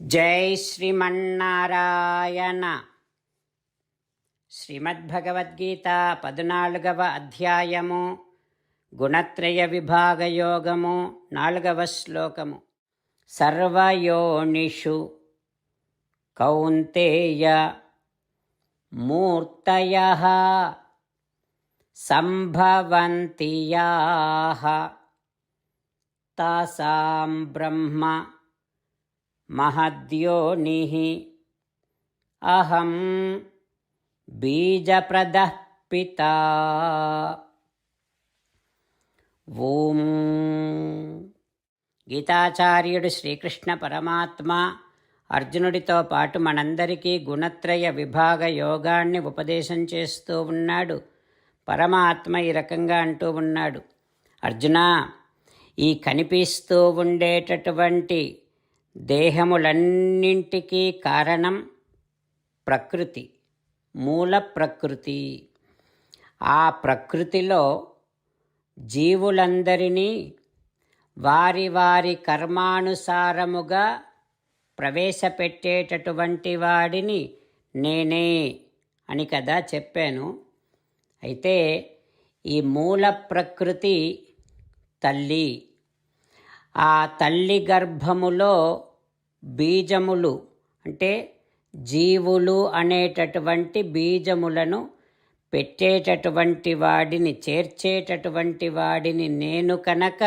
జై శ్రీమన్నారాయణ. శ్రీమద్భగవద్గీత పద్నాలుగవ అధ్యాయము గుణత్రయ విభాగయోగము నాలుగవ శ్లోకము. సర్వయోనిషు కౌంతేయ మూర్తయ సంభవంతి యాః తాసాం బ్రహ్మ महद्योनिः అహం బీజప్రదః పితా ఓం గీతాచార్యుడు శ్రీకృష్ణ పరమాత్మ అర్జునుడితో పాటు మనందరికీ గుణత్రయ విభాగ యోగాన్ని ఉపదేశం చేస్తూ ఉన్నాడు పరమాత్మ ఈ రకంగా అంటూ ఉన్నాడు అర్జున ఈ కనిపిస్తూ ఉండేటటువంటి దేహములన్నింటికీ కారణం ప్రకృతి మూల ప్రకృతి. ఆ ప్రకృతిలో జీవులందరినీ వారి వారి కర్మానుసారముగా ప్రవేశపెట్టేటటువంటి వాడిని నేనే అని కదా చెప్పాను. అయితే ఈ మూల ప్రకృతి తల్లి ఆ తల్లి గర్భములో బీజములు అంటే జీవులు అనేటటువంటి బీజములను పెట్టేటటువంటి వాడిని చేర్చేటటువంటి వాడిని నేను కనుక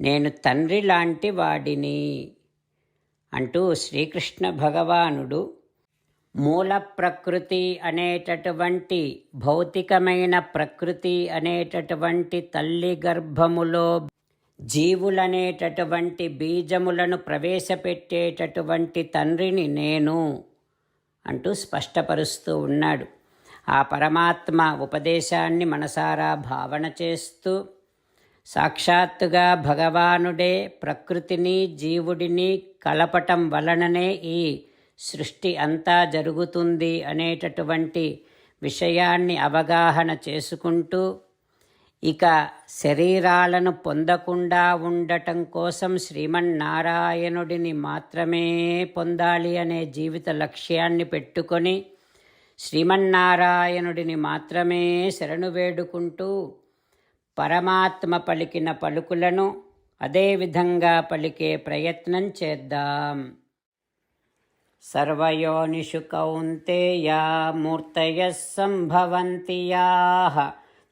నేను తండ్రి లాంటి వాడిని అంటూ శ్రీకృష్ణ భగవానుడు మూల ప్రకృతి అనేటటువంటి భౌతికమైన ప్రకృతి అనేటటువంటి తల్లి గర్భములో జీవులనేటటువంటి బీజములను ప్రవేశపెట్టేటటువంటి తండ్రిని నేను అంటూ స్పష్టపరుస్తూ ఉన్నాడు. ఆ పరమాత్మ ఉపదేశాన్ని మనసారా భావన చేస్తూ సాక్షాత్తుగా భగవానుడే ప్రకృతిని జీవుడిని కలపటం వలననే ఈ సృష్టి అంతా జరుగుతుంది అనేటటువంటి విషయాన్ని అవగాహన చేసుకుంటూ ఇక శరీరాలను పొందకుండా ఉండటం కోసం శ్రీమన్నారాయణుడిని మాత్రమే పొందాలి అనే జీవిత లక్ష్యాన్ని పెట్టుకొని శ్రీమన్నారాయణుడిని మాత్రమే శరణు వేడుకుంటూ పరమాత్మ పలికిన పలుకులను అదేవిధంగా పలికే ప్రయత్నం చేద్దాం. సర్వయోనిషు కౌంతేయా మూర్తయ సంభవంతి యాః